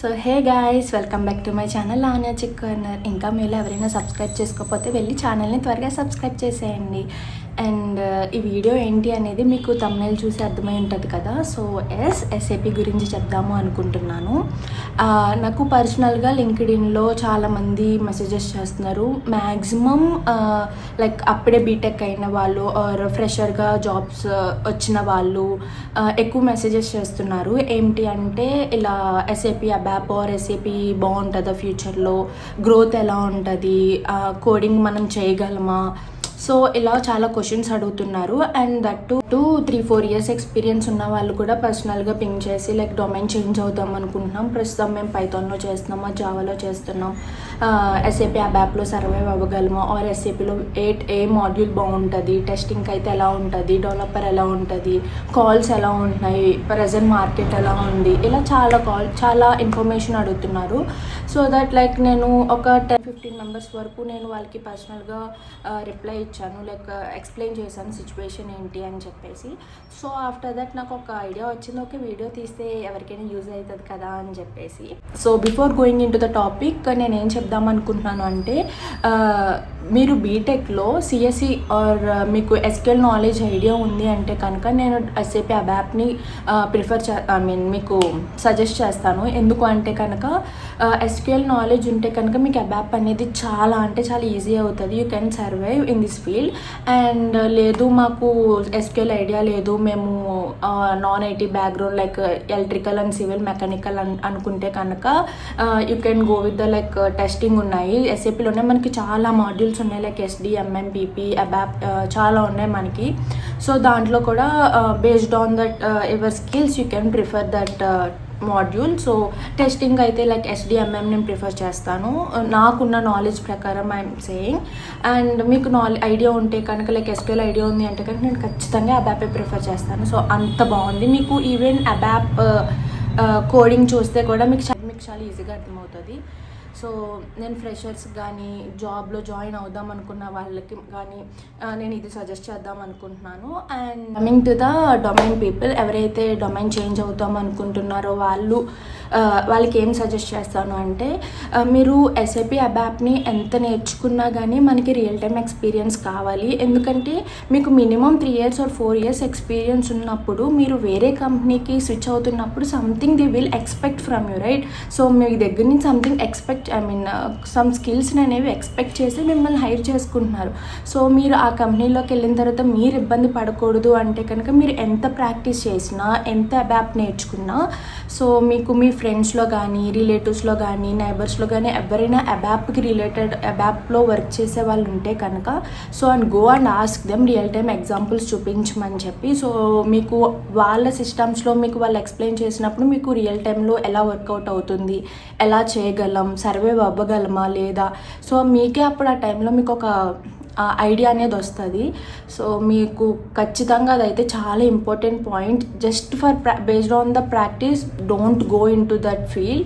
So hey guys welcome back to my channel Lavanya chic corner ఇంకా మీరు ఎవరైనా subscribe చేసుకోకపోతే వెళ్ళి ఛానల్ని త్వరగా సబ్స్క్రైబ్ చేసేయండి. అండ్ ఈ వీడియో ఏంటి అనేది మీకు తమిళ చూసి అర్థమై ఉంటుంది కదా. సో ఎస్ ఎస్ఏపి గురించి చెప్దాము అనుకుంటున్నాను. నాకు పర్సనల్గా లింక్డ్ఇన్లో చాలామంది మెసేజెస్ చేస్తున్నారు. మ్యాక్సిమం లైక్ అప్పుడే బీటెక్ అయిన వాళ్ళు ఆర్ ఫ్రెషర్గా జాబ్స్ వచ్చిన వాళ్ళు ఎక్కువ మెసేజెస్ చేస్తున్నారు. ఏంటి అంటే ఇలా ఎస్ఏపి అబ్యాప్ ఆర్ ఎస్ఏపి బాగుంటుందా ఫ్యూచర్లో గ్రోత్ ఎలా ఉంటుంది? కోడింగ్ మనం చేయగలమా? సో ఇలా చాలా క్వశ్చన్స్ అడుగుతున్నారు. And that two two three four years experience ఉన్న వాళ్ళు కూడా పర్సనల్గా పింక్ చేసి లైక్ డొమైన్ చేంజ్ అవుదాం అనుకుంటున్నాం. ప్రస్తుతం మేము పైథాన్లో చేస్తున్నామా జావాలో చేస్తున్నాం. ఎస్ఏపీ ఆ బ్యాప్లో సర్వైవ్ అవ్వగలమా. ఆర్ ఎస్ఏపీలో ఏ ఏ మాడ్యూల్ బాగుంటుంది? టెస్టింగ్ అయితే ఎలా ఉంటుంది? డెవలపర్ ఎలా ఉంటుంది? కాల్స్ ఎలా ఉంటున్నాయి? ప్రజెంట్ మార్కెట్ ఎలా ఉంది? ఇలా చాలా కాల్ చాలా ఇన్ఫర్మేషన్ అడుగుతున్నారు. సో దట్ లైక్ నేను ఒక టెన్ ఫిఫ్టీన్ మెంబర్స్ వరకు నేను వాళ్ళకి పర్సనల్గా రిప్లై ఇచ్చాను లైక్ ఎక్స్ప్లెయిన్ చేశాను సిచ్యువేషన్ ఏంటి అని చెప్పేసి. సో ఆఫ్టర్ దట్ నాకు ఒక ఐడియా వచ్చింది ఓకే వీడియో తీస్తే ఎవరికైనా యూజ్ అవుతుంది కదా అని చెప్పేసి. So before going into the topic నేను ఏం చెప్దాం అనుకుంటున్నాను అంటే మీరు బీటెక్లో సిఎస్సి ఆర్ మీకు ఎస్కెల్ నాలెడ్జ్ ఐడియా ఉంది అంటే కనుక నేను ఎస్ఏపి అబ్యాప్ని యాప్ని ప్రిఫర్ చే ఐ మీన్ మీకు సజెస్ట్ చేస్తాను. ఎందుకు అంటే కనుక uh, ఎస్క్యూఎల్ నాలెడ్జ్ ఉంటే కనుక మీకు అబ్యాప్ అనేది చాలా అంటే చాలా ఈజీ అవుతుంది. You can survive in this field and లేదు మాకు ఎస్క్యూఎల్ ఐడియా లేదు. మేము non IT background like electrical and civil mechanical అన్ అనుకుంటే కనుక you can go with the like testing ఉన్నాయి. ఎస్ఏపీలోనే మనకి చాలా మాడ్యూల్స్ ఉన్నాయి లైక్ ఎస్డి ఎంఎంపీపీ అబాప్ చాలా ఉన్నాయి మనకి. సో దాంట్లో కూడా based on that ever skills you can prefer that module so testing అయితే లైక్ ఎస్డిఎంఎం నేను ప్రిఫర్ చేస్తాను. Uh, నాకున్న నాలెడ్జ్ ప్రకారం ఐఎమ్ సేయింగ్ అండ్ మీకు నాలెడ్జ్ ఐడియా ఉంటే కనుక లైక్ ఎస్క్యూఎల్ ఐడియా ఉంది అంటే కనుక నేను ఖచ్చితంగా అబ్యాపే ప్రిఫర్ చేస్తాను. సో అంత బాగుంది. మీకు ఈవెన్ అబ్యాప్ కోడింగ్ చూస్తే కూడా మీకు మీకు చాలా ఈజీగా అర్థమవుతుంది. సో నేను ఫ్రెషర్స్ కానీ జాబ్లో జాయిన్ అవుదాం అనుకున్న వాళ్ళకి కానీ నేను ఇది సజెస్ట్ చేద్దాం అనుకుంటున్నాను. And coming to the domain people ఎవరైతే డొమైన్ చేంజ్ అవుదాం అనుకుంటున్నారో వాళ్ళు వాళ్ళకి ఏం సజెస్ట్ చేస్తాను అంటే మీరు ఎస్ఏపి అబ్యాప్ని ఎంత నేర్చుకున్నా కానీ మనకి రియల్ టైమ్ ఎక్స్పీరియన్స్ కావాలి. ఎందుకంటే మీకు minimum three years or four years experience ఉన్నప్పుడు మీరు వేరే కంపెనీకి స్విచ్ అవుతున్నప్పుడు something the will expect from you right so మీ దగ్గర నుంచి something expect I mean some స్కిల్స్ని అనేవి ఎక్స్పెక్ట్ చేసి మిమ్మల్ని హైర్ చేసుకుంటున్నారు. సో మీరు ఆ కంపెనీలోకి వెళ్ళిన తర్వాత మీరు ఇబ్బంది పడకూడదు అంటే కనుక మీరు ఎంత ప్రాక్టీస్ చేసినా ఎంత అబ్యాప్ నేర్చుకున్నా సో మీకు మీ ఫ్రెండ్స్లో కానీ రిలేటివ్స్లో కానీ నైబర్స్లో కానీ ఎవరైనా అబ్యాప్కి రిలేటెడ్ అబ్యాప్లో వర్క్ చేసే వాళ్ళు ఉంటే కనుక so and go and ask them real time examples చూపించమని చెప్పి. సో మీకు వాళ్ళ సిస్టమ్స్లో మీకు వాళ్ళు ఎక్స్ప్లెయిన్ చేసినప్పుడు మీకు రియల్ టైంలో ఎలా వర్కౌట్ అవుతుంది ఎలా చేయగలం సర్వే అవ్వగలమా లేదా? సో మీకే అప్పుడు ఆ టైంలో మీకు ఒక ఐడియా అనేది వస్తుంది. సో మీకు ఖచ్చితంగా అదైతే చాలా important point. Just for based on the practice don't go in to that feel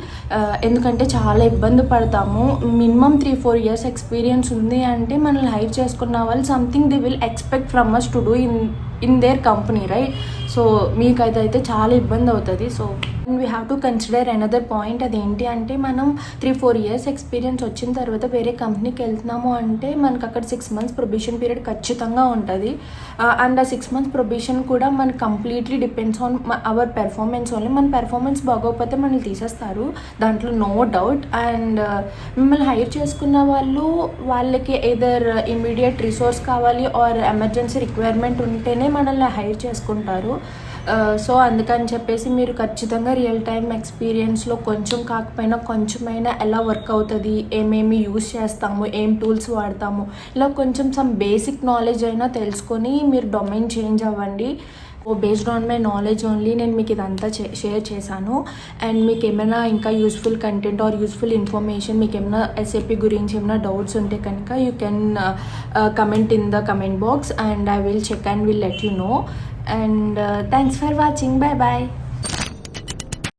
ఎందుకంటే చాలా ఇబ్బంది పడతాము. Minimum three four years experience ఉంది అంటే మనల్ని హైర్ చేసుకున్న వాళ్ళు something they will expect from us to do in in their company right? So మీకైతే అయితే చాలా ఇబ్బంది అవుతుంది. So we have to consider another point అదేంటి అంటే మనం త్రీ ఫోర్ ఇయర్స్ ఎక్స్పీరియన్స్ వచ్చిన తర్వాత వేరే కంపెనీకి వెళ్తున్నాము అంటే మనకు అక్కడ సిక్స్ మంత్స్ ప్రొబిషన్ పీరియడ్ ఖచ్చితంగా ఉంటుంది. అండ్ ఆ సిక్స్ మంత్స్ ప్రొబిషన్ కూడా మన completely depends on our performance only మన పెర్ఫార్మెన్స్ బాగోకపోతే మనల్ని తీసేస్తారు. దాంట్లో నో డౌట్ అండ్ మిమ్మల్ని హైర్ చేసుకున్న వాళ్ళు వాళ్ళకి ఏదర్ ఇమీడియట్ రిసోర్స్ కావాలి ఆర్ ఎమర్జెన్సీ రిక్వైర్మెంట్ ఉంటేనే మనల్ని హైర్ చేసుకుంటారు. Uh, సో అందుకని చెప్పేసి మీరు ఖచ్చితంగా రియల్ టైమ్ ఎక్స్పీరియన్స్లో కొంచెం కాకపోయినా కొంచెమైనా ఎలా వర్క్ అవుతుంది ఏమేమి యూస్ చేస్తాము ఏం టూల్స్ వాడతాము ఇలా కొంచెం సమ్ బేసిక్ నాలెడ్జ్ అయినా తెలుసుకొని మీరు డొమైన్ చేంజ్ అవ్వండి. ఓ based on my knowledge only నేను మీకు ఇదంతా షేర్ చేశాను. అండ్ మీకు ఏమైనా ఇంకా useful content or useful information మీకు ఏమైనా ఎస్ఏపీ గురించి ఏమైనా డౌట్స్ ఉంటే కనుక you can comment in the comment box and I will check and will let you know and uh, thanks for watching. Bye bye